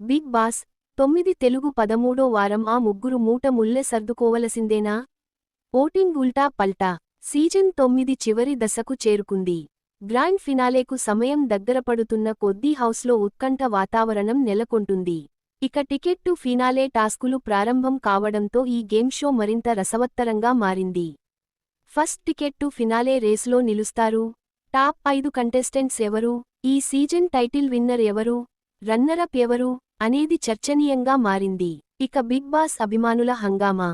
Big boss తొమ్మిది తెలుగు పదమూడో వారం ఆ ముగ్గురు మూట ముల్లె సర్దుకోవలసిందేనా? ఓటింగ్ ఉల్టా పల్టా సీజన్ తొమ్మిది చివరి దశకు చేరుకుంది. గ్రాండ్ ఫినాలేకు సమయం దగ్గరపడుతున్న కొద్దీ హౌస్లో ఉత్కంఠ వాతావరణం నెలకొంటుంది. ఇక టికెట్ టు ఫినాలే టాస్కులు ప్రారంభం కావడంతో ఈ గేమ్ షో మరింత రసవత్తరంగా మారింది. ఫస్ట్ టికెట్ టు ఫినాలే రేసులో నిలుస్తారు. టాప్ ఐదు కంటెస్టెంట్స్ ఎవరు? ఈ సీజన్ టైటిల్ విన్నర్ ఎవరు? రన్నరప్ ఎవరు? అనేది చర్చనీయంగా మారింది. ఇక బిగ్ బాస్ అభిమానుల హంగామా?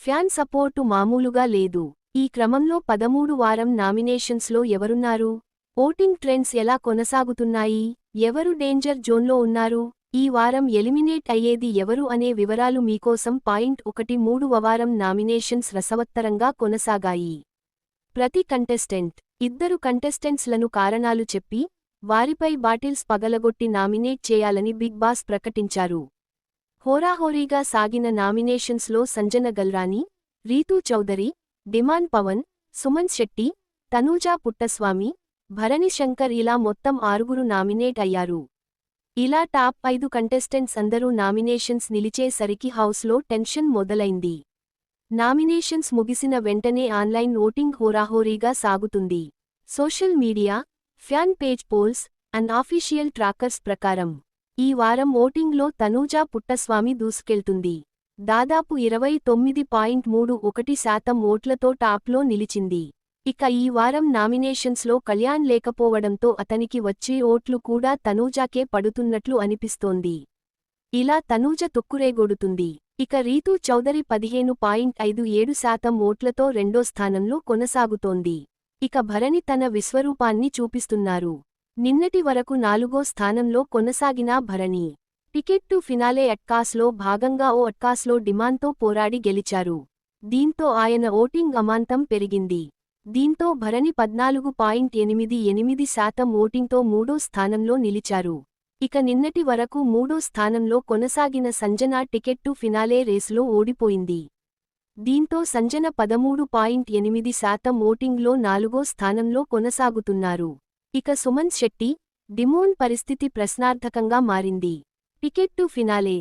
ఫ్యాన్ సపోర్టు మామూలుగా లేదు. ఈ క్రమంలో పదమూడు వారం నామినేషన్స్లో ఎవరున్నారు? ఓటింగ్ ట్రెండ్స్ ఎలా కొనసాగుతున్నాయి? ఎవరు డేంజర్ జోన్లో ఉన్నారు? ఈ వారం ఎలిమినేట్ అయ్యేది ఎవరు అనే వివరాలు మీకోసం పాయింట్ ఒకటి మూడు వారం నామినేషన్స్ రసవత్తరంగా కొనసాగాయి. ప్రతి కంటెస్టెంట్ ఇద్దరు కంటెస్టెంట్స్లను కారణాలు చెప్పి వారిపై బాటిల్స్ పగలగొట్టి నామినేట్ చేయాలని బిగ్ బాస్ ప్రకటించారు. హోరాహోరీగా సాగిన నామినేషన్స్లో సంజన గల్రాని రీతూ చౌదరి డిమాన్ పవన్ సుమన్ శెట్టి తనూజా పుట్టస్వామి భరణి శంకర్ ఇలా మొత్తం ఆరుగురు నామినేట్ అయ్యారు. ఇలా టాప్ ఐదు కంటెస్టెంట్స్ అందరూ నామినేషన్స్ నిలిచేసరికి హౌస్లో టెన్షన్ మొదలైంది. నామినేషన్స్ ముగిసిన వెంటనే ఆన్లైన్ ఓటింగ్ హోరాహోరీగా సాగుతుంది. Social media fan page polls and official trackers ప్రకారం ఈ వారం ఓటింగ్లో తనూజా పుట్టస్వామి దూసుకెళ్తుంది. దాదాపు ఇరవై తొమ్మిది పాయింట్ మూడు ఒకటి శాతం ఓట్లతో టాప్లో నిలిచింది. ఇక ఈ వారం నామినేషన్స్లో కళ్యాణ్ లేకపోవడంతో అతనికి వచ్చే ఓట్లు కూడా తనూజాకే పడుతున్నట్లు అనిపిస్తోంది. ఇలా తనూజ తొక్కురేగొడుతుంది. ఇక రీతూ చౌదరి పదిహేను పాయింట్ ఐదు ఏడు శాతం ఓట్లతో రెండో స్థానంలో కొనసాగుతోంది. ఇక భరణి తన విశ్వరూపాన్ని చూపిస్తున్నారు. నిన్నటి వరకు నాలుగో స్థానంలో కొనసాగినా భరణి టికెట్ టు ఫినాలే అట్కాస్లో భాగంగా ఓ అట్కాస్లో డిమాండ్తో పోరాడి గెలిచారు. దీంతో ఆయన ఓటింగ్ అమాంతం పెరిగింది. దీంతో భరణి పద్నాలుగు పాయింట్ ఎనిమిది ఎనిమిది శాతం ఓటింగ్తో మూడో స్థానంలో నిలిచారు. ఇక నిన్నటి వరకు మూడో స్థానంలో కొనసాగిన సంజన టికెట్ టు ఫినాలే రేసులో ఓడిపోయింది. దీంతో సంజన పదమూడు పాయింట్ ఎనిమిది శాతం ఓటింగ్లో నాలుగో స్థానంలో కొనసాగుతున్నారు. ఇక సుమన్ శెట్టి డిమోన్ పరిస్థితి ప్రశ్నార్థకంగా మారింది. Ticket to finale.